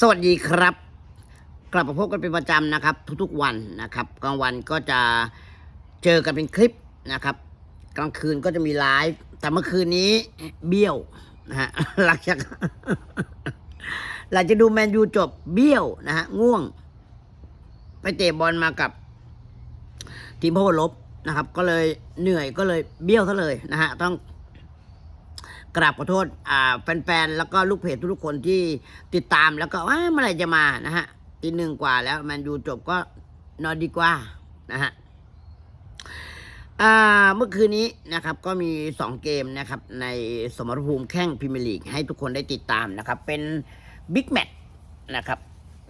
สวัสดีครับ กลับมาพบกันเป็นประจำนะครับ ทุกๆวันนะครับกลางวันก็จะเจอกันเป็นคลิปนะครับ กลางคืนก็จะมีไลฟ์แต่เมื่อคืนนี้เบี้ยวนะฮะหลังจากหลังจากดูแมนยูจบเบี้ยวนะฮะง่วง ไปเตะบอลมากับ ทีมพวลบนะครับ ก็เลยเหนื่อยก็เลยเบี้ยวซะเลยนะฮะต้อง กราบขอโทษอ่าแฟนๆ แล้วก็ลูกเพจทุกๆคนที่ติดตามแล้วก็ว่าเมื่อไหร่จะมานะฮะตีหนึ่งกว่าแล้วแมนยูจบก็นอนดีกว่านะฮะเมื่อคืนนี้นะครับก็มีสองเกมนะครับในสมรภูมิแข่งพรีเมียร์ลีกให้ทุกคนได้ติดตามนะครับ เป็นบิ๊กแมตช์นะครับ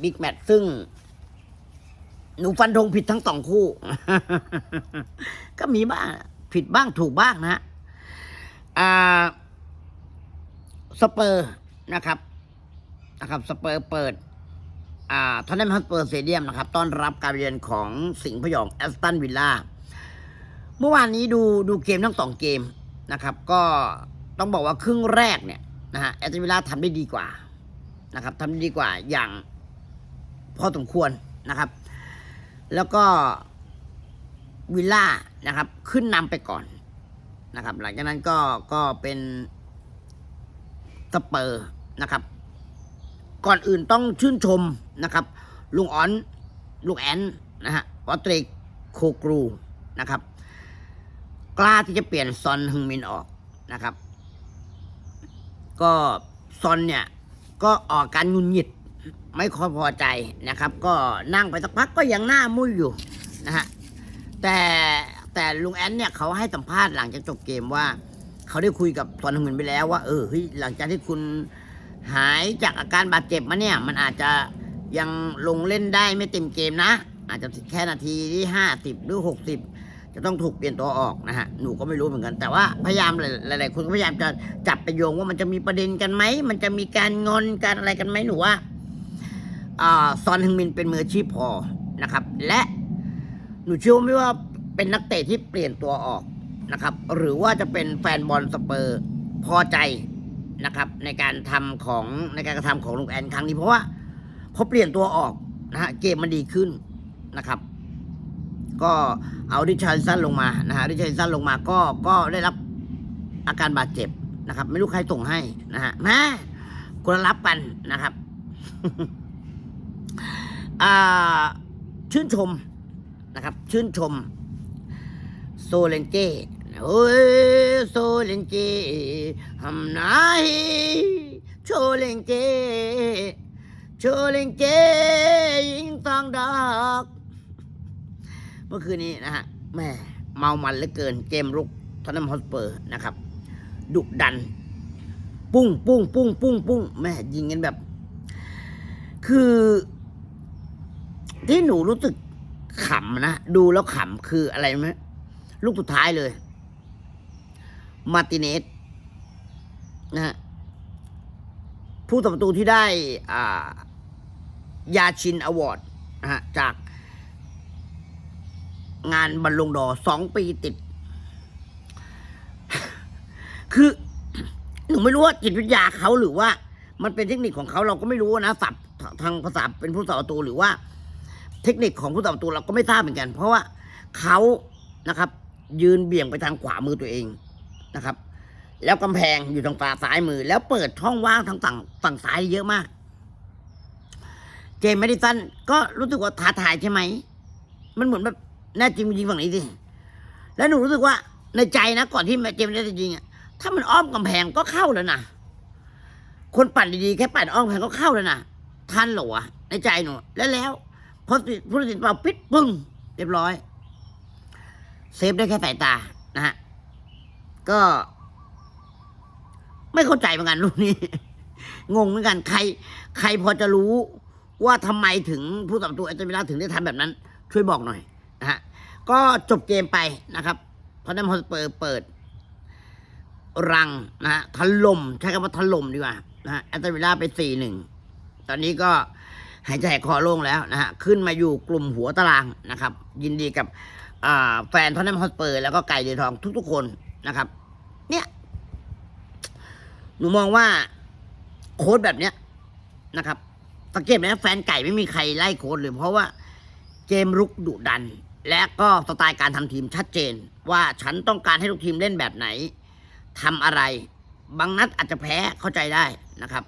บิ๊กแมตช์ซึ่ง หนูฟันธงผิดทั้งสองคู่ ก็มีบ้าง ผิดบ้างถูกบ้างนะฮะอ่า สเปอร์นะครับนะครับสเปอร์เปิดอ่าทอนเนมฮัสเปอร์เตเดียมนะครับต้อนรับการเยือนของสิงห์พยองแอสตันวิลล่าเมื่อวานนี้ดูดูเกมทั้งสองเกมนะครับ ก็ต้องบอกว่าครึ่งแรกเนี่ยนะฮะแอสตันวิลล่าทำได้ดีกว่านะครับทำได้ดีกว่าอย่างพอสมควรนะครับ แล้วก็วิลล่านะครับ ขึ้นนำไปก่อนนะครับ หลังจากนั้นก็ก็เป็น สเปอร์นะครับ ก่อนอื่นต้องชื่นชมนะครับ ลุงออนลุงแอนนะฮะวอตริกโคกรูนะครับ กล้าที่จะเปลี่ยนซอนฮึงมินออกนะครับ ก็ซอนเนี่ย ก็ออกการงุนหงิดไม่ค่อยพอใจนะครับ ก็นั่งไปสักพักก็ยังหน้ามุ้ยอยู่นะฮะแต่แต่ลุงแอนเนี่ยเขาให้สัมภาษณ์หลังจากจบเกมว่า เขาได้คุยกับซอนฮึงมินไปแล้วว่าเออเฮ้ยหลังจากที่คุณหายจากอาการบาดเจ็บมาเนี่ย มันอาจจะยังลงเล่นได้ไม่เต็มเกมนะ อาจจะแค่นาทีที่ห้าสิบหรือหกสิบจะต้องถูกเปลี่ยนตัวออกนะฮะหนูก็ไม่รู้เหมือนกัน แต่ว่าพยายามหลายๆคนก็พยายามจะจับไปโยงว่ามันจะมีประเด็นกันไหมมันจะมีการงอนการอะไรกันไหมหนูว่าอซอนฮึงมินเป็นมืออาชีพพอนะครับ และหนูเชื่อไม่ว่าเป็นนักเตะที่เปลี่ยนตัวออก นะครับ หรือว่าจะเป็นแฟนบอลสเปอร์พอใจนะครับในการทำของในการกระทำของลุงแอนครั้งนี้เพราะว่าพอเปลี่ยนตัวออกนะฮะเกมมันดีขึ้นนะครับ ก็เอาดิชาร์สันลงมานะฮะดิชาร์สันลงมาก็ก็ได้รับอาการบาดเจ็บนะครับ ไม่รู้ใครส่งให้นะฮะแม่คนรับกันนะครับอ่าชื่นชมนะครับ ชื่นชม โซเลนเจ โอ้ยโซเลนเจทำนายโชเลนเจโชเลนเจยิงตองดอกเมื่อคืนนี้นะฮะแม่เมามันเหลือเกินเกมรุกทอนนัมฮอสเปอร์นะครับ ดุดัน ปุ้งปุ้งปุ้งปุ้งปุ้งแม่ยิงกันแบบ คือ ที่หนูรู้สึกขำนะ ดูแล้วขำคืออะไรไหมลูกสุดท้ายเลย มาร์ติเนสนะฮะผู้ทำประตูที่ได้ยาชินอวอร์ดนะฮะจากงานบอลลงดอสองปีติด คือหนูไม่รู้ว่าจิตวิทยาเขาหรือว่า มันเป็นเทคนิคของเขาเราก็ไม่รู้นะศัพท์ทางภาษาเป็นผู้สาประตูหรือว่า เทคนิคของผู้สาประตูเราก็ไม่ทราบเหมือนกัน เพราะว่าเขานะครับ ยืนเบี่ยงไปทางขวามือตัวเอง นะครับ แล้วกำแพงอยู่ทางฝ่าซ้ายมือ แล้วเปิดช่องว่างทางฝั่งฝั่งซ้ายเยอะมาก เจมส์แมดิสันก็รู้สึกว่าท้าทายใช่ไหม มันเหมือนแบบแน่จริงมันยิงฝั่งนี้สิแล้วหนูรู้สึกว่าในใจนะก่อนที่เจมส์จะยิงอะถ้ามันอ้อมกำแพงก็เข้าแล้วนะคนปั่นดีๆแค่ปั่นอ้อมกำแพงก็เข้าแล้วนะทันหรอวะในใจหนูแล้วแล้วพอผู้ตัดสินเป่าปิดปึ้งเรียบร้อย เซฟได้แค่สายตานะฮะ ก็ ไม่เข้าใจเหมือนกันลูกนี้ งงเหมือนกัน ใคร ใครพอจะรู้ว่าทำไมถึงผู้ต่อตัวเอตมิลาถึงได้ทำแบบนั้น ช่วยบอกหน่อยนะฮะก็จบเกมไปนะครับพอนัมฮอสเปอร์เปิด รังนะฮะถล่มใช้คำว่าถล่มดีกว่านะฮะแอตมิลาไปสี่หนึ่งตอนนี้ก็หายใจคอโล่งแล้วนะฮะขึ้นมาอยู่กลุ่มหัวตารางนะครับ ยินดีกับแฟนทอนนัมฮอสเปอร์แล้วก็ไก่เดือทองทุกๆคน นะครับ เนี่ย หนูมองว่าโค้ดแบบเนี้ยนะครับสังเกตไหมแฟนไก่ไม่มีใครไล่โค้ดเลยเพราะว่าเกมรุกดุดัน และก็สไตล์การทำทีมชัดเจน ว่าฉันต้องการให้ลูกทีมเล่นแบบไหนทำอะไร บางนัดอาจจะแพ้เข้าใจได้นะครับ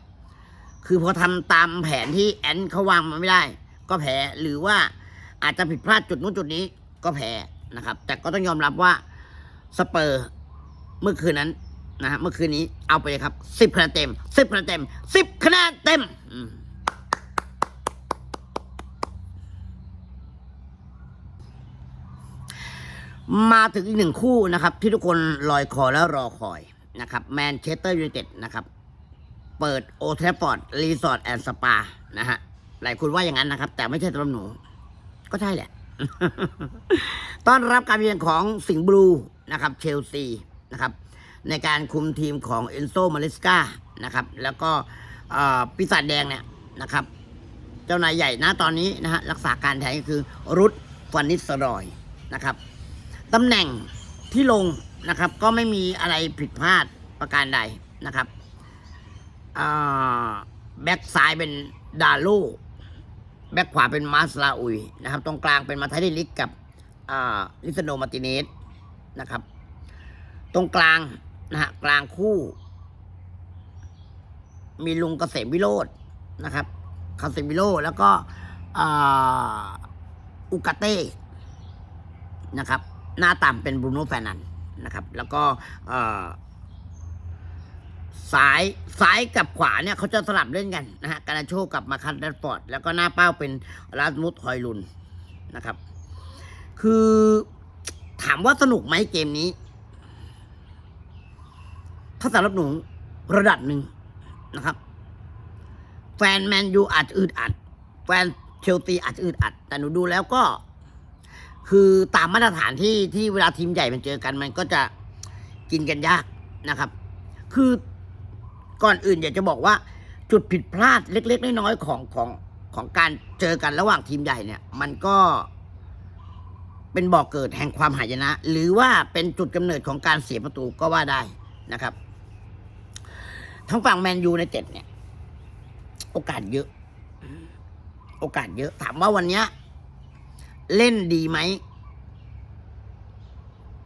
คือพอทำตามแผนที่แอนเขาวางมาไม่ได้ ก็แพ้หรือว่าอาจจะผิดพลาดจุดนู้นจุดนี้ก็แพ้นะครับ แต่ก็ต้องยอมรับว่าสเปอร์ เมื่อคืนนั้นนะฮะเมื่อคืนนี้เอาไปเลยครับสิบคะแนนเต็มสิบคะแนนเต็มสิบคะแนนเต็มมาถึงอีกหนึ่งคู่นะครับ ที่ทุกคนลอยคอแล้วรอคอยนะครับแมนเชสเตอร์ยูไนเต็ดนะครับ เปิดโอเทฟฟอร์ดรีสอร์ทแอนด์สปานะฮะหลายคนว่าอย่างนั้นนะครับ แต่ไม่ใช่สำหรับหนู ก็ใช่แหละต้อนรับการเยือนของสิงห์บลูนะครับ เชลซี นะครับ ในการคุมทีมของเอนโซมาริสกานะครับ แล้วก็ปีศาจแดงเนี่ยนะครับ เจ้านายใหญ่นะตอนนี้นะฮะรักษาการแทนก็คือรุดฟันนิสรอยนะครับตำแหน่งที่ลงนะครับก็ไม่มีอะไรผิดพลาดประการใดนะครับแบ็กซ้ายเป็นดาโลแบ็กขวาเป็นมาสลาอุยนะครับ ตรงกลางเป็นมาไทเดลิกกับลิซโนมาติเนสนะครับ ตรงกลางนะฮะกลางคู่ มีลุงเกษมวิโรจน์นะครับเกษมวิโรจน์แล้วก็ออุกาเต้นะครับ หน้าต่ำเป็นบรูโน่แฟนันด์นะครับ แล้วก็เอ่อซ้ายซ้ายกับขวาเนี่ยเขาจะสลับเล่นกันนะฮะ การาโชกับมาคันแรดฟอร์ด แล้วก็หน้าเป้าเป็นลาสมุสฮอยลุนนะครับ คือถามว่าสนุกไหมเกมนี้ ถ้าสำหรับหนูระดับหนึ่งนะครับ แฟนแมนยูอาจจะอึดอัด แฟนเชลซีอาจจะอึดอัด แต่หนูดูแล้วก็ คือตามมาตรฐานที่ที่เวลาทีมใหญ่มันเจอกัน มันก็จะกินกันยากนะครับ คือก่อนอื่นอยากจะบอกว่า จุดผิดพลาดเล็ก ๆ น้อยๆของของของการเจอกันระหว่างทีมใหญ่เนี่ย มันก็เป็นบ่อกเกิดแห่งความหายนะ หรือว่าเป็นจุดกำเนิดของการเสียประตูก็ว่าได้นะครับ ทั้งฝั่งแมนยูในเจ็ดเนี่ย โอกาสเยอะ โอกาสเยอะ ถามว่าวันเนี้ย เล่นดีไหม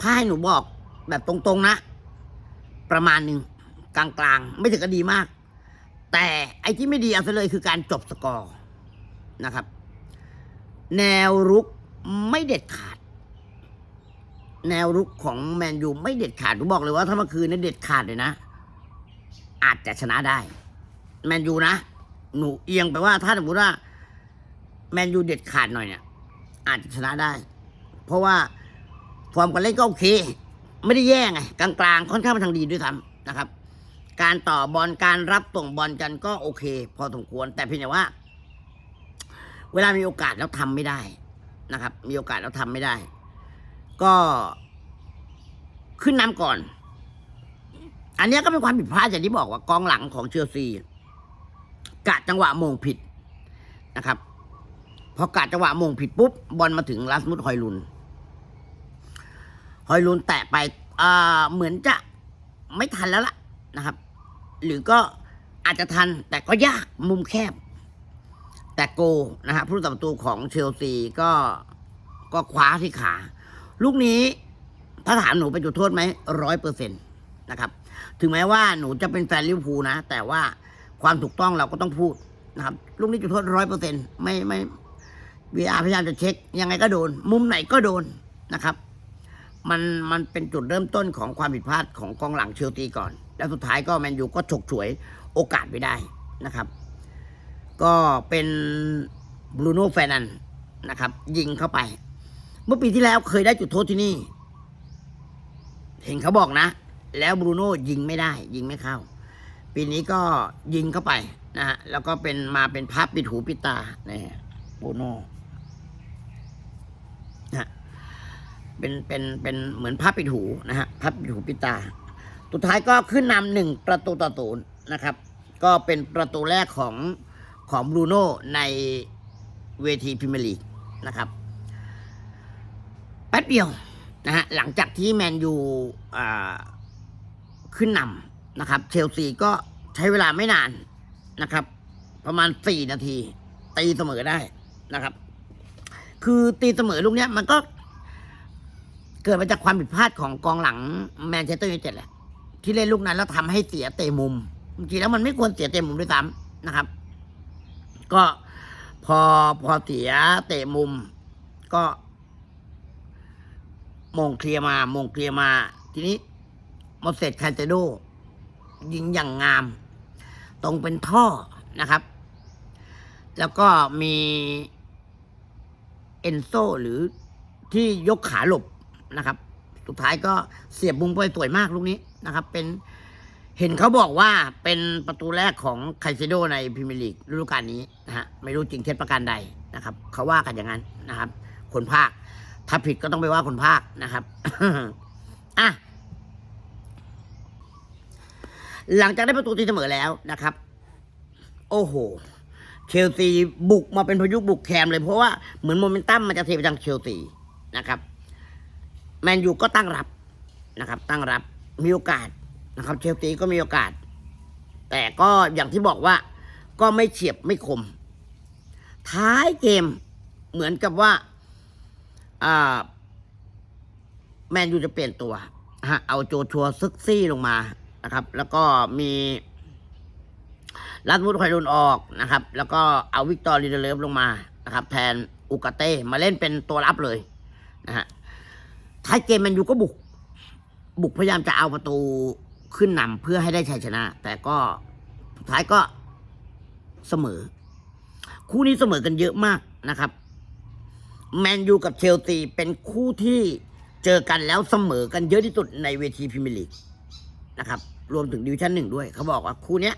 ถ้าให้หนูบอกแบบตรงๆนะ ประมาณหนึ่งกลางๆ ไม่ถึงก็ดีมาก แต่ไอ้ที่ไม่ดีเอาซะเลยคือการจบสกอร์นะครับ แนวรุกไม่เด็ดขาด แนวรุกของแมนยูไม่เด็ดขาดผมบอกเลยว่าถ้าเมื่อคืนนี้เด็ดขาดเลยนะ อาจจะชนะได้ แมนยูนะ หนูเอียงไปว่าถ้าสมมติว่า แมนยูเด็ดขาดหน่อยเนี่ย อาจจะชนะได้ เพราะว่าฟอร์มการเล่นก็โอเค ไม่ได้แย่ไง กลางๆ ค่อนข้างไปทางดีด้วยซ้ำนะครับ การต่อบอลการรับส่งบอลกันก็โอเค พอสมควร แต่เพียงแต่ว่า เวลามีโอกาสแล้วทำไม่ได้นะครับ มีโอกาสแล้วทำไม่ได้ ก็ขึ้นนำก่อน อันนี้ก็เป็นความผิดพลาดอย่างที่บอกว่ากองหลังของเชลซีกะจังหวะมงผิดนะครับ พอกะจังหวะมงผิดปุ๊บบอลมาถึงลาสมุดฮอยลุนฮอยลุนแตะไปอ่าเหมือนจะไม่ทันแล้วล่ะนะครับ หรือก็อาจจะทันแต่ก็ยากมุมแคบ แต่โกนะฮะผู้รักษาประตูของเชลซีก็ก็คว้าที่ขา ลูกนี้ถ้าถามหนูเป็นจุดโทษไหมร้อยเปอร์เซ็นต์นะครับ ถึงแม้ว่าหนูจะเป็นแฟนลิเวอร์พูลนะ แต่ว่าความถูกต้องเราก็ต้องพูดนะครับ ลูกนี้จุดโทษร้อยเปอร์เซ็นต์ไม่ไม่วีอาพยายามจะเช็ค ยังไงก็โดน มุมไหนก็โดนนะครับ มันมันเป็นจุดเริ่มต้นของความผิดพลาดของกองหลังเชลซีก่อน แล้วสุดท้ายก็แมนยูก็ฉกฉวยโอกาสไปได้นะครับ ก็เป็นบรูโน่แฟร์นันด์นะครับ ยิงเข้าไป เมื่อปีที่แล้วเคยได้จุดโทษที่นี่ เห็นเขาบอกนะ แล้วบรูโน่ยิงไม่ได้ ยิงไม่เข้า ปีนี้ก็ยิงเข้าไปนะฮะแล้วก็เป็นมาเป็นพับปิดหูปิดตาเนี่ยบรูโน่นะฮะเป็นเป็นเป็นเหมือนพับปิดหูนะฮะพับปิดหูปิดตาสุดท้ายก็ขึ้นนำหนึ่งประตูต่อศูนย์นะครับ ก็เป็นประตูแรกของของบรูโน่ในเวทีพรีเมียร์ลีกนะครับแป๊บเดียวนะฮะหลังจากที่แมนยูอ่า ขึ้นนำนะครับ เชลซีก็ใช้เวลาไม่นานนะครับ ประมาณ4นาที ตีเสมอได้นะครับ คือตีเสมอลูกเนี้ยมันก็เกิดมาจากความผิดพลาดของกองหลังแมนเชสเตอร์ยูไนเต็ดแหละ ที่เล่นลูกนั้นแล้วทำให้เสียเตะมุมจริงๆแล้วมันไม่ควรเสียเตะมุมด้วยซ้ำนะครับ ก็พอพอเสียเตะมุม ก็มงเคลียร์มามงเคลียร์มา ทีนี้ มอสเซตคาเตโดยิงอย่างงาม ตรงเป็นท่อนะครับ แล้วก็มีเอนโซหรือที่ยกขาหลบนะครับ สุดท้ายก็เสียบมุมไปสวยมากลูกนี้นะครับ เป็นเห็นเขาบอกว่าเป็นประตูแรกของไคเซโดในพรีเมียร์ลีกฤดูกาลนี้นะฮะไม่รู้จริงเท็จประการใดนะครับ เขาว่ากันอย่างนั้นนะครับ คนภาค ถ้าผิดก็ต้องไปว่าคนภาคนะครับอะ หลังจากได้ประตูตีเสมอแล้วนะครับ โอ้โหเชลซีบุกมาเป็นพายุบุกแคมเลยเพราะว่าเหมือนโมเมนตัมมันจะเทไปทางเชลซีนะครับแมนยูก็ตั้งรับนะครับ ตั้งรับมีโอกาสนะครับ เชลซีก็มีโอกาส แต่ก็อย่างที่บอกว่า ก็ไม่เฉียบไม่คม ท้ายเกมเหมือนกับว่าแมนยูจะเปลี่ยนตัวเอาโจชัวซึกซี่ลงมา นะครับ แล้วก็มีรัตมุดไครุนออกนะครับ แล้วก็เอาวิกตอร์ลีเดเลฟลงมานะครับ แทนอุกาเต้มาเล่นเป็นตัวรับเลยนะฮะท้ายเกมแมนอยู่ก็บุก บุกพยายามจะเอาประตูขึ้นนำเพื่อให้ได้ชัยชนะ แต่ก็สุดท้ายก็เสมอ คู่นี้เสมอกันเยอะมากนะครับแมนยูกับเชลซีเป็นคู่ที่เจอกันแล้วเสมอกันเยอะที่สุดในเวทีพรีเมียร์ลีก นะครับ รวมถึงดิวิชั่นหนึ่งด้วย เขาบอกว่าคู่เนี้ย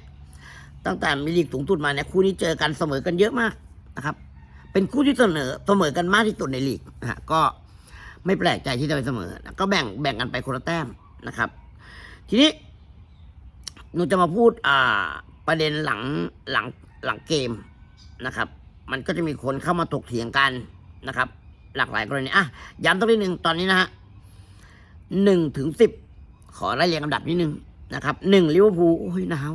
ตั้งแต่มีลีกสูงสุดมาเนี่ยคู่นี้เจอกันเสมอกันเยอะมากนะครับ เป็นคู่ที่เสนอเสมอกันมากที่สุดในลีกนะฮะก็ไม่แปลกใจที่จะไปเสมอนะก็แบ่งแบ่งกันไปคนละแต้มนะครับ ทีนี้หนูจะมาพูดอ่าประเด็นหลังหลังหลังเกมนะครับ มันก็จะมีคนเข้ามาถกเถียงกันนะครับ หลากหลายกรณีอะย้ำตัวนิดหนึ่งตอนนี้นะฮะหนึ่งถึงสิบ ขอไล่เรียงลำดับนิดนึงนะครับหนึ่งลิเวอร์พูลโอ้ยหนาว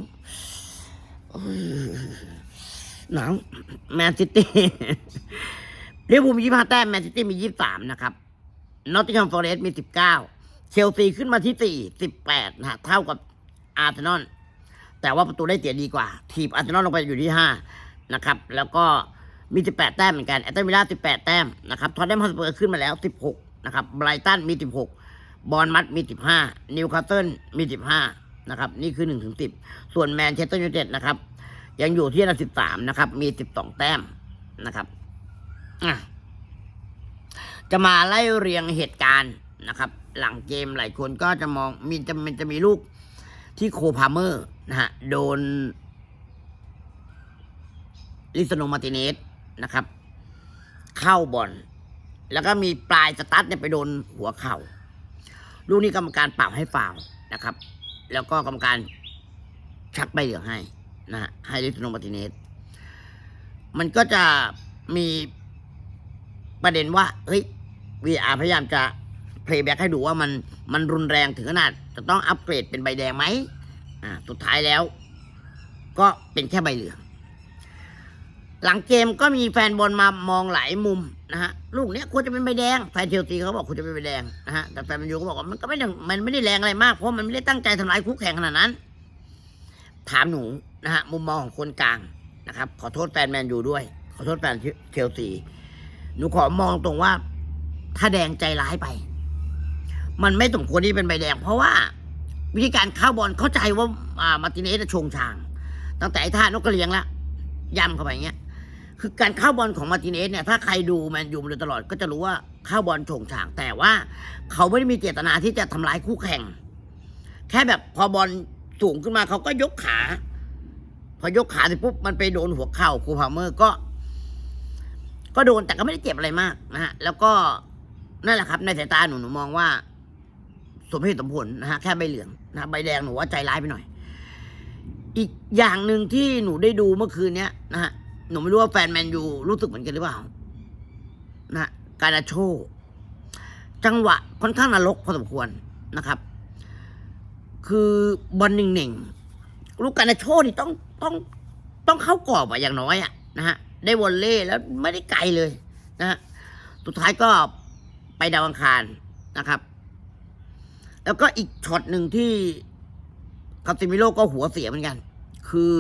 หนาวแมนซิตี้ลิเวอร์พูลมียี่ห้าแต้มแมนซิตี้มียี่สามนะครับนอตติงแฮมฟอร์เรสต์มีสิบเก้าเชลซีขึ้นมาที่สี่สิบแปดนะฮะเท่ากับอาร์เซนอลแต่ว่าประตูได้เสียดีกว่า ทีบอาร์เซนอลลงไปอยู่ที่ห้านะครับ แล้วก็มี18แปดแต้มเหมือนกันแอตเตันวิลล่า18แต้มนะครับทอตแนมฮอตสเปอร์ขึ้นมาแล้ว16นะครับไบรตันมี16บหก บอลมัดมี15นิวคาสเซิลมี15นะครับนี่คือ1ถึง10ส่วนแมนเชสเตอร์ยูไนเต็ดนะครับ ยังอยู่ที่อันดับ13นะครับ มี12แต้มนะครับะจะมาไล่เรียงเหตุการณ์นะครับ หลังเกมหลายคนก็จะมองมีจะมันจะมีลูกที่โคพาเมอร์นะฮะโดนลิสโนมาติเนสนะครับ เข้าบอลแล้วก็มีปลายสตั๊ดเนี่ยไปโดนหัวเข่า ลูกนี้กรรมการปรับให้ฟาวนะครับ แล้วก็กรรมการชักใบเหลืองให้นะฮะให้ลิสโนมาติเนสมันก็จะมีประเด็นว่าเฮ้ย VR พยายามจะเพลย์แบ็กให้ดูว่ามันมันรุนแรงถึงขนาด จะต้องอัปเกรดเป็นใบแดงไหมอ่าสุดท้ายแล้ว ก็เป็นแค่ใบเหลือง หลังเกมก็มีแฟนบอลมามองหลายมุมนะฮะลูกเนี้ยควรจะเป็นใบแดงแฟนเชลซีเขาบอกควรจะเป็นใบแดงนะฮะแต่แฟนแมนยูก็บอกว่ามันก็ไม่ได้มันไม่ได้แรงอะไรมากเพราะมันไม่ได้ตั้งใจทำลายคู่แข่งขนาดนั้น ถามหนูนะฮะมุมมองของคนกลางนะครับ ขอโทษแฟนแมนยูด้วย ขอโทษแฟนเชลซีหนูขอมองตรงว่า ถ้าแดงใจร้ายไป มันไม่สมควรที่เป็นใบแดง เพราะว่า วิธีการเข้าบอลเข้าใจว่าอ่ามาร์ติเนสจะชงชาง ตั้งแต่ไอ้ท่านกกระเลียงแล้วย่ำเข้าไปอย่างเงี้ย คือการเข้าบอลของมาร์ติเนสเนี่ยถ้าใครดูแมนยูมาโดยตลอดก็จะรู้ว่าเข้าบอลโฉงฉางแต่ว่า เขาไม่ได้มีเจตนาที่จะทำร้ายคู่แข่ง แค่แบบพอบอลสูงขึ้นมาเขาก็ยกขา พอยกขาเสร็จปุ๊บมันไปโดนหัวเข่าครูพาเมอร์ก็ ก็โดนแต่ก็ไม่ได้เจ็บอะไรมากนะฮะแล้วก็นั่นแหละครับ ในสายตาหนูหนูมองว่า สมเหตุสมผลนะฮะแค่ใบเหลืองนะใบแดงหนูว่าใจร้ายไปหน่อย อีกอย่างหนึ่งที่หนูได้ดูเมื่อคืนเนี้ยนะฮะ หนูไม่รู้ว่าแฟนแมนยูรู้สึกเหมือนกันหรือเปล่า นะการาโช จังหวะค่อนข้างนรกพอสมควรนะครับ คือบอลหนึ่งหนึ่งลูกการาโชนี่ต้องต้องต้องเข้ากรอบอะอย่างน้อยอะนะฮะได้วอลเล่แล้วไม่ได้ไกลเลยนะฮะสุดท้ายก็ไปดาวอังคารนะครับ แล้วก็อีกช็อตหนึ่งที่คาซิมิโร่ก็หัวเสียเหมือนกัน คือ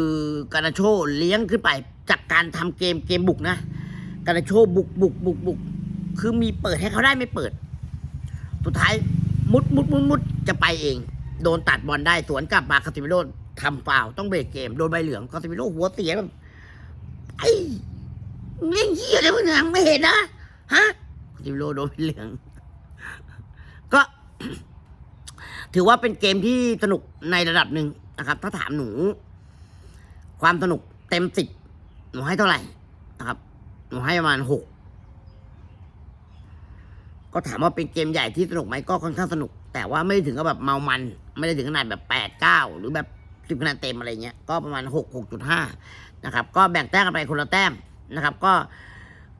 การาโชเลี้ยงขึ้นไป จากการทำเกมเกมบุกนะการนาโชบุกบุกบุกบุกคือมีเปิดให้เขาได้ไม่เปิด สุดท้ายมุดมุดมุดมุดจะไปเอง โดนตัดบอลได้สวนกลับมาคาซิมิโร่ทำฟาวต้องเบรกเกมโดนใบเหลืองคาซิมิโร่หัวเสียแบบไอ้เล่นเหี้ยอะไรมึงยังไม่เห็นนะฮะคาซิมิโร่โดนใบเหลือง ก็ถือว่าเป็นเกมที่สนุกในระดับหนึ่งนะครับ ถ้าถามหนู ความสนุกเต็มสิบ หนูให้เท่าไหร่นะครับ หนูให้ประมาณหกก็ถามว่าเป็นเกมใหญ่ที่สนุกไหมก็ค่อนข้างสนุก แต่ว่าไม่ได้ถึงกับแบบเมามัน ไม่ได้ถึงขนาดแบบแปดเก้าหรือแบบสิบคะแนนเต็มอะไรเงี้ยก็ประมาณหกหกจุดห้านะครับ ก็แบ่งแต้มกันไปคนละแต้มนะครับ ก็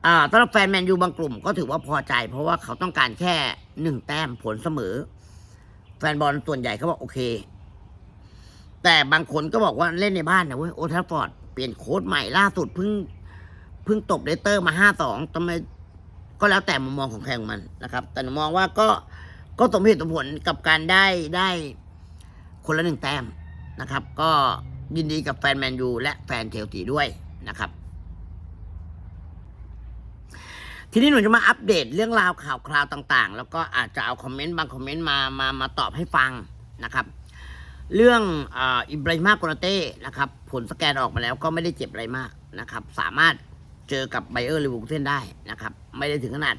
อ่าสำหรับแฟนแมนยูบางกลุ่มก็ถือว่าพอใจ เพราะว่าเขาต้องการแค่หนึ่งแต้มผลเสมอ แฟนบอลส่วนใหญ่เขาบอกโอเค แต่บางคนก็บอกว่าเล่นในบ้านนะเว้ยโอทัฟฟอร์ด ลี่ยนโค้ดใหม่ล่าสุดเพิ่งเพิ่งตบเลเตอร์มาห้าสองทำไมก็แล้วแต่มุมมองของใครของมันนะครับ แต่มองว่าก็ก็สมเหตุสมผลกับการได้ได้คนละหนึ่งแต้มนะครับ ก็ยินดีกับแฟนแมนยูและแฟนเชลซีด้วยนะครับ ทีนี้หนูจะมาอัปเดตเรื่องราวข่าวคราวต่าง ๆ แล้วก็อาจจะเอาคอมเมนต์บางคอมเมนต์มามามาตอบให้ฟังนะครับ เรื่องอิบราฮิมาโกนาเต้นะครับผลสแกนออกมาแล้วก็ไม่ได้เจ็บอะไรมากนะครับ สามารถเจอกับไบเออร์ลิเวอร์พูลได้นะครับ ไม่ได้ถึงขนาด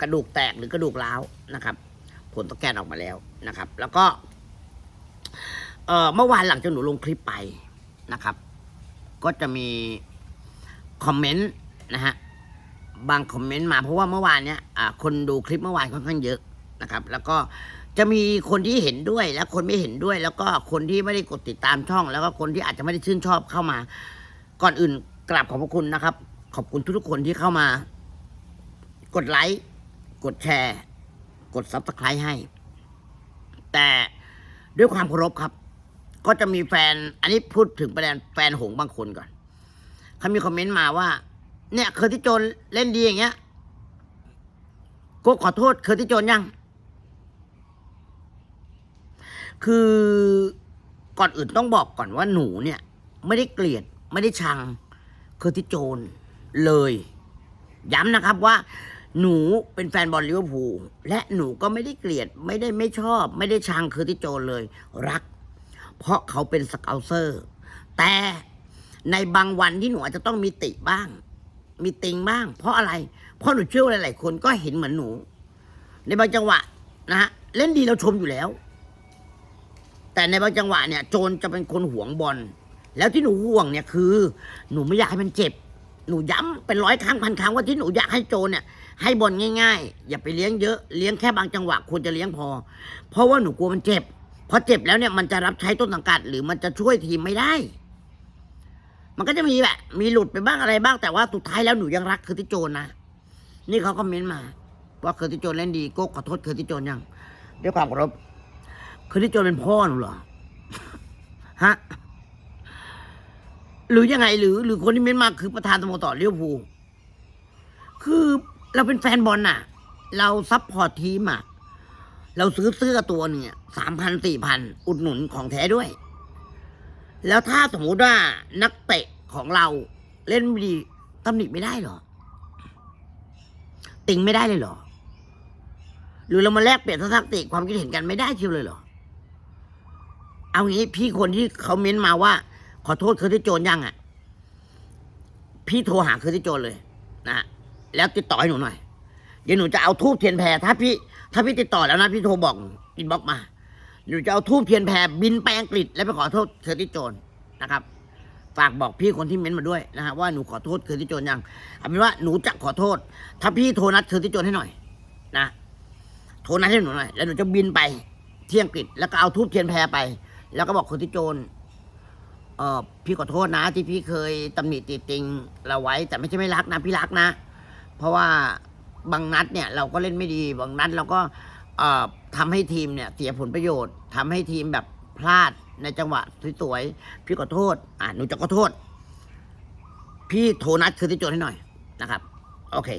กระดูกแตกหรือกระดูกร้าวนะครับ ผลสแกนออกมาแล้วนะครับ แล้วก็เมื่อวานหลังจากหนูลงคลิปไปนะครับ ก็จะมีคอมเมนต์นะฮะบางคอมเมนต์มาเพราะว่าเมื่อวานเนี้ยคนดูคลิปเมื่อวานค่อนข้างเยอะนะครับ แล้วก็ จะมีคนที่เห็นด้วยและคนไม่เห็นด้วย แล้วก็คนที่ไม่ได้กดติดตามช่อง แล้วก็คนที่อาจจะไม่ได้ชื่นชอบเข้ามา ก่อนอื่นกราบขอบพระคุณนะครับ ขอบคุณทุกๆคนที่เข้ามา กดไลค์กดแชร์ กดซับสไครต์ให้ แต่ด้วยความเคารพครับ ก็จะมีแฟน อันนี้พูดถึงประเด็นแฟนหงบางคนก่อนเขามีคอมเมนต์มาว่า เนี่ยเคอร์ติโจนเล่นดีอย่างเงี้ยก็ขอโทษเคอร์ติโจนยัง คือก่อนอื่นต้องบอกก่อนว่าหนูเนี่ย ไม่ได้เกลียดไม่ได้ชังเคอร์ติโจนเลย ย้ำนะครับว่า หนูเป็นแฟนบอลลิเวอร์พูลและหนูก็ไม่ได้เกลียด ไม่ได้ไม่ชอบ ไม่ได้ชังเคอร์ติโจนเลย รัก เพราะเขาเป็นสเกลเซอร์ แต่ในบางวันที่หนูอาจจะต้องมีติบ้าง มีติงบ้าง เพราะอะไร เพราะหนูเชื่อว่าหลาย ๆ คนก็เห็นเหมือนหนู ในบางจังหวะนะฮะเล่นดีเราชมอยู่แล้ว แต่ในบางจังหวะเนี่ยโจรจะเป็นคนหวงบอลแล้วที่หนูห่วงเนี่ยคือ หนูไม่อยากให้มันเจ็บ หนูย้ำเป็นร้อยครั้งพันครั้งว่าที่หนูอยากให้โจรเนี่ย ให้บอลง่ายๆ อย่าไปเลี้ยงเยอะเลี้ยงแค่บางจังหวะควรจะเลี้ยงพอ เพราะว่าหนูกลัวมันเจ็บพอเจ็บแล้วเนี่ยมันจะรับใช้ต้นสังกัด หรือมันจะช่วยทีมไม่ได้ มันก็จะมีแบบมีหลุดไปบ้างอะไรบ้างแต่ว่าสุดท้ายแล้วหนูยังรักเคอร์ติสโจนนะนี่เขาคอมเมนต์มา ว่าเคอร์ติโจนเล่นดีโก็ขอโทษเคอร์ติโจนยังด้วยความเคารพ คอร์ติสโจนเป็นพ่อหนูเหรอฮะหรือยังไงหรือหรือคนที่เม้นมาคือประธานสโมสรเลี้ยวภูคือเราเป็นแฟนบอลน่ะ เราซัพพอร์ตทีมอะ เราซื้อเสื้อตัวหนึ่งสามพันสี่พันอุดหนุนของแท้ด้วย แล้วถ้าสมมติว่านักเตะของเราเล่นไม่ดีตำหนิไม่ได้เหรอ ติงไม่ได้เลยเหรอ หรือเรามาแลกเปลี่ยนทัศนคติความคิดเห็นกันไม่ได้เชียวเลยเหรอ เอางี้พี่คนที่เขาเม้นมาว่า ขอโทษเคอร์ติโจนยังอะ พี่โทรหาเคอร์ติโจนเลยนะแล้วติดต่อให้หนูหน่อย เดี๋ยวหนูจะเอาทูบเทียนแพรถ้าพี่ ถ้าพี่ติดต่อแล้วนะพี่โทรบอกอินบ็อกมาหนูจะเอาทูบเทียนแพรบินไปอังกฤษ แล้วไปขอโทษเคอร์ติโจนนะครับ ฝากบอกพี่คนที่เม้นมาด้วยนะฮะว่าหนูขอโทษเคอร์ติโจนยังเอาเป็นว่าหนูจะขอโทษ ถ้าพี่โทรนัดเคอร์ติโจนให้หน่อย นะโทรนัดให้หนูหน่อยแล้วหนูจะบินไปที่อังกฤษแล้วก็เอาทูบเทียนแพรไป แล้วก็บอกคอร์ติสโจนเออพี่ขอโทษนะ ที่พี่เคยตำหนิติติงเราไว้ แต่ไม่ใช่ไม่รักนะพี่รักนะ เพราะว่าบางนัดเนี่ย เราก็เล่นไม่ดีบางนัดเราก็เอ่อทำให้ทีมเนี่ย เสียผลประโยชน์ทำให้ทีมแบบพลาดในจังหวะสวยๆพี่ขอโทษ อ่าหนูจะขอโทษ พี่โทรนัดคือที่โจทย์ให้หน่อยนะครับ โอเค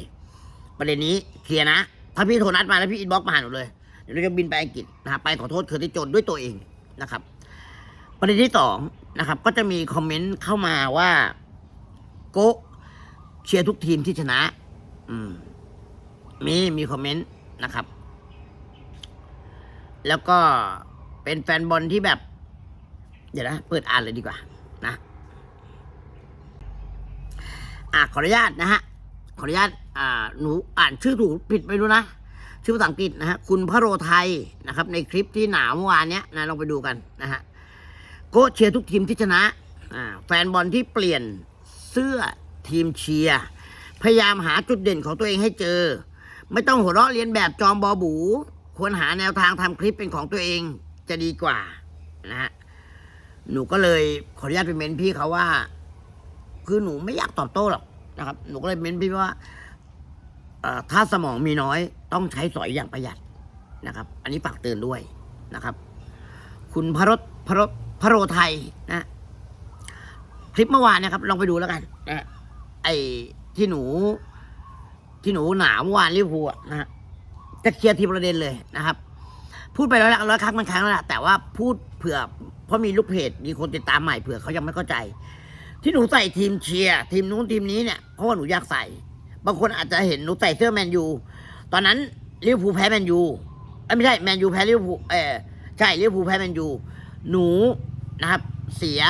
ประเด็นนี้เคลียร์นะ ถ้าพี่โทรนัดมาแล้วพี่อินบ็อกมาหาหนูเลยเดี๋ยวหนูจะบินไปอังกฤษนะไปขอโทษคือที่โจทย์ด้วยตัวเองนะครับ ประเด็นที่สองนะครับ ก็จะมีคอมเมนต์เข้ามาว่า โกเชียร์ทุกทีมที่ชนะ อืม มีมีคอมเมนต์นะครับ แล้วก็เป็นแฟนบอลที่แบบ เดี๋ยวนะ เปิดอ่านเลยดีกว่า นะอะขออนุญาตนะฮะขออนุญาตอ่าหนูอ่านชื่อถูกผิดไม่รู้นะชื่อภาษาอังกฤษนะฮะคุณพระโรไทยนะครับ ในคลิปที่หนาวเมื่อวานเนี้ยนะลองไปดูกันนะฮะ โกเชียร์ทุกทีมที่ชนะแฟนบอลที่เปลี่ยนเสื้อทีมเชียร์พยายามหาจุดเด่นของตัวเองให้เจอ ไม่ต้องหัวเราะเรียนแบบจอมบอบู ควรหาแนวทางทำคลิปเป็นของตัวเองจะดีกว่านะฮะหนูก็เลยขออนุญาตไปเม้นพี่เขาว่า คือหนูไม่อยากตอบโต้หรอกนะครับ หนูก็เลยเม้นพี่ว่าถ้าสมองมีน้อยต้องใช้สอยอย่างประหยัดนะครับ อันนี้ฝากเตือนด้วยนะครับ คุณพรสพรส พระโรไทยนะคลิปเมื่อวานนะครับ ลองไปดูแล้วกันนะไอ้ที่หนู ที่หนูหนาวเมื่อวานลิเวอร์พูลนะฮะจะเคลียร์ทีประเด็นเลยนะครับ พูดไปแล้วละร้อยครั้งมันครั้งแล้วแหละแต่ว่าพูดเผื่อ เพราะมีลูกเพจมีคนติดตามใหม่เผื่อเขายังไม่เข้าใจ ที่หนูใส่ทีมเชียร์ทีมนู้นทีมนี้เนี่ยเพราะว่าหนูอยากใส่ บางคนอาจจะเห็นหนูใส่เสื้อแมนยูตอนนั้นลิเวอร์พูลแพ้แมนยูอ้ยไม่ใช่แมนยูแพ้ลิเวอร์พูลเออใช่ลิเวอร์พูลแพ้แมนยู หนูนะครับ เสีย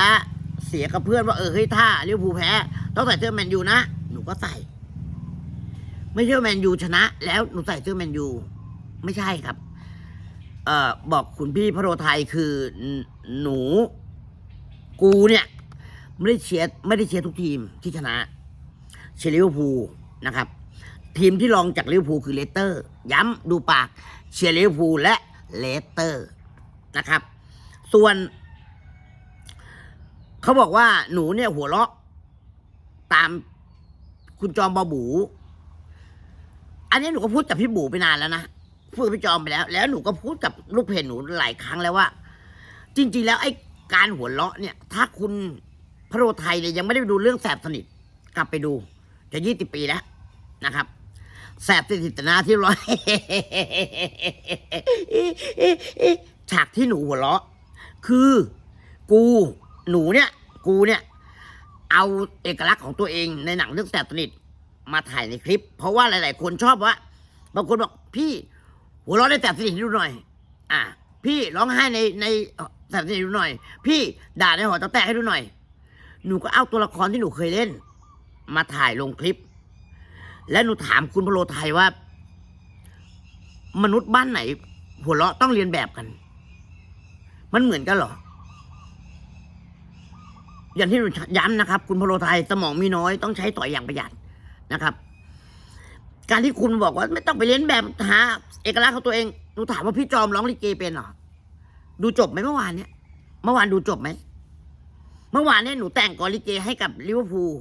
เสียกับเพื่อนว่าเออเฮ้ยถ้าลิเวอร์พูลแพ้ต้องใส่เสื้อแมนยูนะหนูก็ใส่ ไม่ใช่แมนยูชนะ แล้วหนูใส่เสื้อแมนยูไม่ใช่ครับ เอ่อบอกคุณพี่พระโรไทยคือหนู กูเนี่ย ไม่ได้เชียร์ไม่ได้เชียร์ทุกทีมที่ชนะเชียร์ลิเวอร์พูลนะครับ ทีมที่รองจากลิเวอร์พูลคือเลสเตอร์ ย้ำดูปากเชียร์ลิเวอร์พูลและเลสเตอร์นะครับ ส่วน เขาบอกว่าหนูเนี่ยหัวเราะ ตามคุณจอมบอบู อันนี้หนูก็พูดกับพี่บูไปนานแล้วนะพูดกับพี่จอมไปแล้ว แล้วหนูก็พูดกับลูกเพจหนูหลายครั้งแล้วว่า จริง ๆ แล้วไอ้การหัวเราะเนี่ย ถ้าคุณพระโรไทยเนี่ยยังไม่ได้ดูเรื่องแสบสนิท กลับไปดู จะยี่สิบปีแล้วนะครับแสบสนิทแต่หนาที่ร้อยฉากที่หนูหัวเราะ คือกูหนูเนี่ย กูเนี่ย เอาเอกลักษณ์ของตัวเองในหนังเรื่องแสบสนิทมาถ่ายในคลิป เพราะว่าหลาย ๆ คนชอบว่า บางคนบอกพี่หัวเราะในแสบสนิทให้ดูหน่อย อะพี่ร้องไห้ในในแสบสนิทให้ดูหน่อย พี่ด่าในหอตะแตกให้ดูหน่อย หนูก็เอาตัวละครที่หนูเคยเล่น มาถ่ายลงคลิป และหนูถามคุณพโลไทยว่า มนุษย์บ้านไหน หัวเราะต้องเรียนแบบกัน มันเหมือนกันเหรอ อย่างที่ย้ำนะครับ คุณพโลไทยสมองมีน้อยต้องใช้ต่อยอย่างประหยัดนะครับ การที่คุณบอกว่าไม่ต้องไปเรียนแบบหาเอกลักษณ์ของตัวเองหนูถามว่าพี่จอมร้องลิเกเป็นหรอ ดูจบไหมเมื่อวานเนี้ยเมื่อวานดูจบไหมเมื่อวานเนี่ยหนูแต่งกอลิเกให้กับลิเวอร์พูล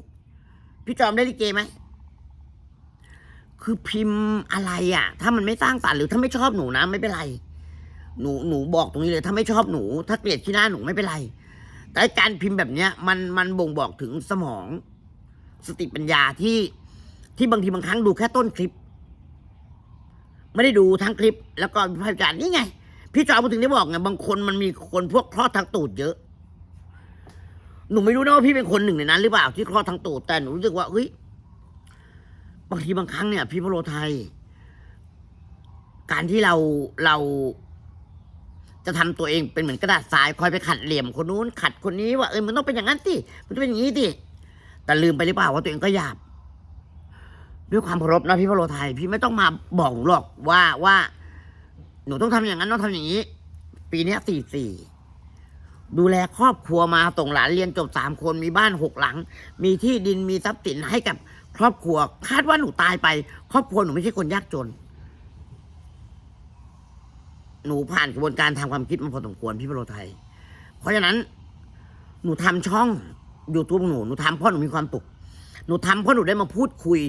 พี่จอมได้ลิเกไหมคือพิมพ์อะไรอะ ถ้ามันไม่สร้างสรรค์หรือถ้าไม่ชอบหนูนะ ไม่เป็นไร หนูหนูบอกตรงนี้เลย ถ้าไม่ชอบหนู ถ้าเกลียดขี้หน้าหนูไม่เป็นไร แต่การพิมพ์แบบเนี้ย มันมันบ่งบอกถึงสมอง สติปัญญาที่ที่บางทีบางครั้งดูแค่ต้นคลิป ไม่ได้ดูทั้งคลิป แล้วก็วิพากษ์วิจารณ์นี่ไง พี่จอมถึงได้บอกไงบางคนมันมีคนพวกคลอดทางตูดเยอะ หนูไม่รู้นะว่าพี่เป็นคนหนึ่งในนั้น หรือเปล่าที่คลอดทางตูดแต่หนูรู้สึกว่าเฮ้ยบางทีบางครั้งเนี่ย พี่พะโลไทย การที่เราเรา จะทำตัวเองเป็นเหมือนกระดาษทรายคอยไปขัดเหลี่ยมคนนู้นขัดคนนี้ว่าเออมันต้องเป็นอย่างนั้นสิมันต้องเป็นอย่างนี้สิแต่ลืมไปหรือเปล่าว่าตัวเองก็หยาบด้วยความเคารพนะพี่พะโลไทย พี่ไม่ต้องมาบอกหนูหรอกว่าว่าหนูต้องทำอย่างนั้นต้องทำอย่างนี้ ปีนี้สี่สี่ดูแลครอบครัวมาส่งหลานเรียนจบสามคนมีบ้านหกหลัง มีที่ดินมีทรัพย์สินให้กับครอบครัว คาดว่าหนูตายไป ครอบครัวหนูไม่ใช่คนยากจน หนูผ่านกระบวนการทำความคิดมาพอสมควรพี่พะโลไทย เพราะฉะนั้น หนูทำช่องยูทูบหนูหนูทำเพราะหนูมีความสุขหนูทำเพราะหนูได้มาพูดคุย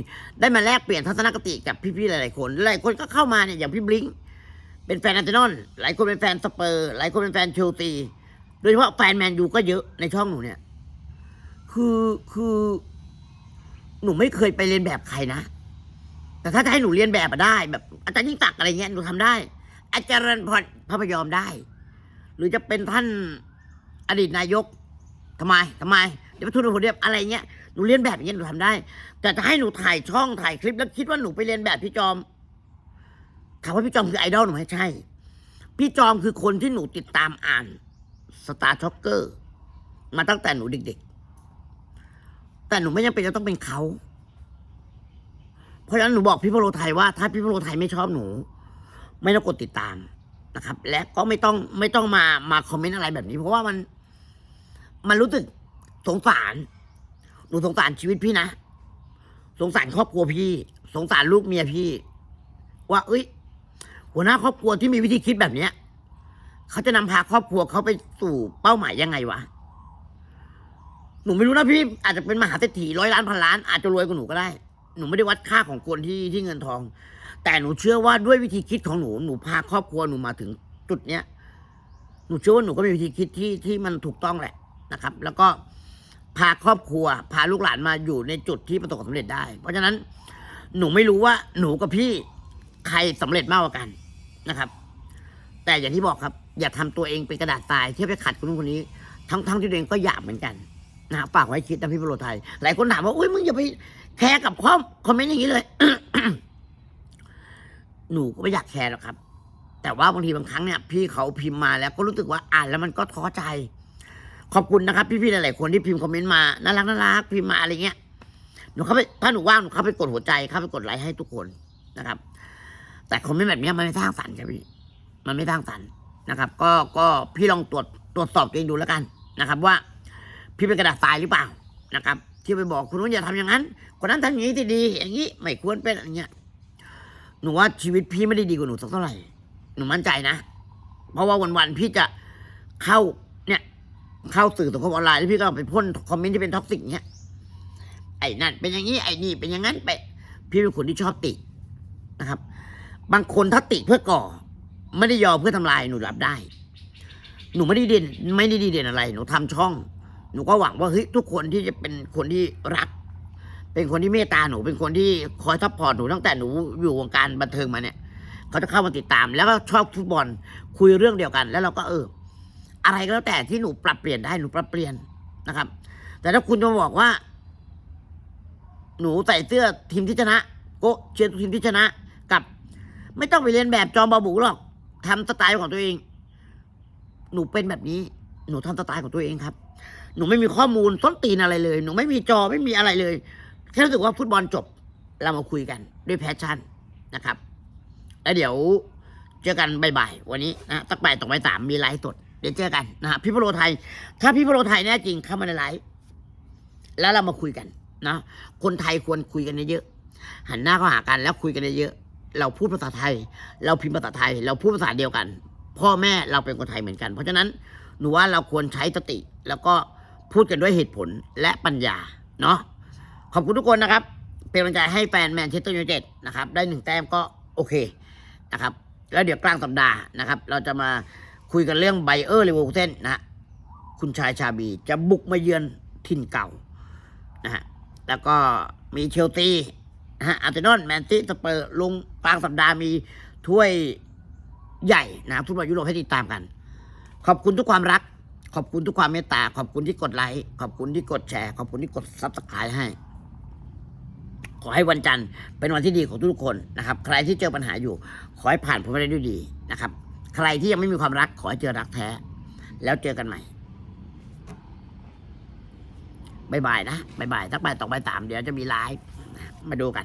ได้มาแลกเปลี่ยนทัศนคติกับพี่ๆหลายๆคนหลายคนก็เข้ามาเนี่ยอย่างพี่บลิงเป็นแฟนอาร์เซนอลหลายคนเป็นแฟนสเปอร์หลายคนเป็นแฟนเชลซีโดยเฉพาะแฟนแมนยูก็เยอะในช่องหนูเนี่ย คือคือ หนูไม่เคยไปเรียนแบบใครนะแต่ถ้าจะให้หนูเรียนแบบอะได้ แบบอาจารย์ยิ่งศักอะไรเงี้ยหนูทำได้ อาจารย์พรพระพยอมได้ หรือจะเป็นท่านอดีตนายกทำไมทำไม เดี๋ยวทุนหัวเดียบอะไรเงี้ยหนูเรียนแบบอย่างเงี้ยหนูทำได้ แต่จะให้หนูถ่ายช่องถ่ายคลิปแล้วคิดว่าหนูไปเรียนแบบพี่จอมถามว่าพี่จอมคือไอดอลหนูไหมใช่ พี่จอมคือคนที่หนูติดตามอ่านสตาร์ช็อกเกอร์มาตั้งแต่หนูเด็กๆ แต่หนูไม่จำเป็นจะต้องเป็นเขา เพราะฉะนั้นหนูบอกพี่พโลไทยว่าถ้าพี่พโลไทยไม่ชอบหนู ไม่ต้องกดติดตามนะครับ และก็ไม่ต้องไม่ต้องมามาคอมเมนต์อะไรแบบนี้ เพราะว่ามัน มันรู้สึกสงสารหนูสงสารชีวิตพี่นะ สงสารครอบครัวพี่ สงสารลูกเมียพี่ ว่า เอ้ย หัวหน้าครอบครัวที่มีวิธีคิดแบบเนี้ยเขาจะนำพาครอบครัวเขาไปสู่เป้าหมายยังไงวะหนูไม่รู้นะพี่ อาจจะเป็นมหาเศรษฐีร้อยล้านพันล้านอาจจะรวยกว่าหนูก็ได้ หนูไม่ได้วัดค่าของคนที่ที่เงินทอง แต่หนูเชื่อว่าด้วยวิธีคิดของหนูหนูพาครอบครัวหนูมาถึงจุดเนี้ยหนูเชื่อว่าหนูก็มีวิธีคิดที่ที่มันถูกต้องแหละนะครับ แล้วก็พาครอบครัว พาลูกหลานมาอยู่ในจุดที่ประสบความสำเร็จได้ เพราะฉะนั้นหนูไม่รู้ว่าหนูกับพี่ใครสำเร็จมากกว่ากันนะครับ แต่อย่างที่บอกครับ อย่าทำตัวเองเป็นกระดาษทรายเที่ยวไปขัดคนนู้นคนนี้ ทั้งทั้งที่ตัวเองก็หยาบเหมือนกันนะฮะฝากไว้คิดนะพี่พโรไทย หลายคนถามว่าอุ้ยมึงอย่าไปแคร์กับข้อมคอมเมนต์อย่างนี้เลย หนูก็ไม่อยากแคร์หรอกครับ แต่ว่าบางทีบางครั้งเนี่ยพี่เขาพิมพ์มาแล้วก็รู้สึกว่าอ่านแล้วมันก็ท้อใจ ขอบคุณนะครับ พี่ๆหลายๆคนที่พิมพ์คอมเมนต์มาน่ารักน่ารักพิมพ์มาอะไรเงี้ยหนูเข้าไปถ้าหนูว่างหนูเข้าไปกดหัวใจเข้าไปกดไลค์ให้ทุกคนนะครับ แต่คอมเมนต์แบบนี้มันไม่สร้างสรรค์ครับพี่มันไม่สร้างสรรค์นะครับ ก็ก็พี่ลองตรวจตรวจสอบตัวเองดูแล้วกันนะครับ ว่า พี่เป็นกระดาษทรายหรือเปล่านะครับ ที่ไปบอกคุณว่าอย่าทำอย่างนั้นคนนั้นทำอย่างนี้ที่ดีอย่างนี้ไม่ควรเป็นอย่างเงี้ย หนูว่าชีวิตพี่ไม่ได้ดีกว่าหนูสักเท่าไหร่ หนูมั่นใจนะ เพราะว่าวันๆพี่จะเข้าเนี่ย เข้าสื่อสังคมออนไลน์แล้วพี่ก็ไปพ่นคอมเมนต์ที่เป็นท็อกซิกเนี้ยไอ้นั่นเป็นอย่างนี้ไอ้นี่เป็นอย่างนั้นไป พี่เป็นคนที่ชอบตินะครับ บางคนถ้าติเพื่อก่อ ไม่ได้ยอมเพื่อทำลายหนูรับได้ หนูไม่ได้เด่นไม่ได้ดีเด่นอะไร หนูทำช่อง หนูก็หวังว่าเฮ้ยทุกคนที่จะเป็นคนที่รัก เป็นคนที่เมตตาหนูเป็นคนที่คอยซัพพอร์ตหนูตั้งแต่หนูอยู่วงการบันเทิงมาเนี่ยเขาจะเข้ามาติดตาม แล้วก็ชอบฟุตบอลคุยเรื่องเดียวกัน แล้วเราก็เออ อะไรก็แล้วแต่ที่หนูปรับเปลี่ยนได้หนูปรับเปลี่ยนนะครับ แต่ถ้าคุณจะมาบอกว่า หนูใส่เสื้อทีมที่ชนะโกเชียร์ทีมที่ชนะกับ ไม่ต้องไปเรียนแบบจอมบาบูหรอกทำสไตล์ของตัวเอง หนูเป็นแบบนี้ หนูทำสไตล์ของตัวเองครับ หนูไม่มีข้อมูลต้นตีนอะไรเลย หนูไม่มีจอไม่มีอะไรเลย แค่รู้สึกว่าฟุตบอลจบเรามาคุยกันด้วยแพชชั่นนะครับ แล้วเดี๋ยวเจอกันบ่ายๆวันนี้นะตักบ่ายต่อไปสามมีไลฟ์สดเดี๋ยวเจอกันนะฮะพี่พโลไทย ถ้าพี่พโลไทยแน่จริงเข้ามาในไลฟ์แล้วเรามาคุยกันนะคนไทยควรคุยกันเยอะๆหันหน้าเข้าหากันแล้วคุยกันเยอะๆเราพูดภาษาไทย เราพิมพ์ภาษาไทย เราพูดภาษาเดียวกัน พ่อแม่เราเป็นคนไทยเหมือนกัน เพราะฉะนั้นหนูว่าเราควรใช้สติ แล้วก็พูดกันด้วยเหตุผลและปัญญาเนาะ ขอบคุณทุกคนนะครับ เป็นกำลังใจให้แฟนแมนเชสเตอร์ยูไนเต็ดนะครับ ได้หนึ่งแต้มก็โอเคนะครับ แล้วเดี๋ยวกลางสัปดาห์นะครับ เราจะมาคุยกันเรื่องไบเออร์เลเวอร์เซนนะฮะคุณชายชาบีจะบุกมาเยือนถิ่นเก่านะฮะแล้วก็มีเชลซีนะฮะอาร์เซนอลแมนซิสเปอร์ลงกลางสัปดาห์มีถ้วยใหญ่นะฟุตบอลยุโรปให้ติดตามกัน ขอบคุณทุกความรัก ขอบคุณทุกความเมตตา ขอบคุณที่กดไลค์ ขอบคุณที่กดแชร์ ขอบคุณที่กดซับสไครต์ให้ ขอให้วันจันทร์เป็นวันที่ดีของทุกคนนะครับ ใครที่เจอปัญหาอยู่ ขอให้ผ่านพ้นไปได้ด้วยดีนะครับ ใครที่ยังไม่มีความรักขอให้เจอรักแท้ แล้วเจอกันใหม่บายบายนะบายบายทักบ่ายต่อบ่ายสามเดี๋ยวจะมีไลฟ์มาดูกัน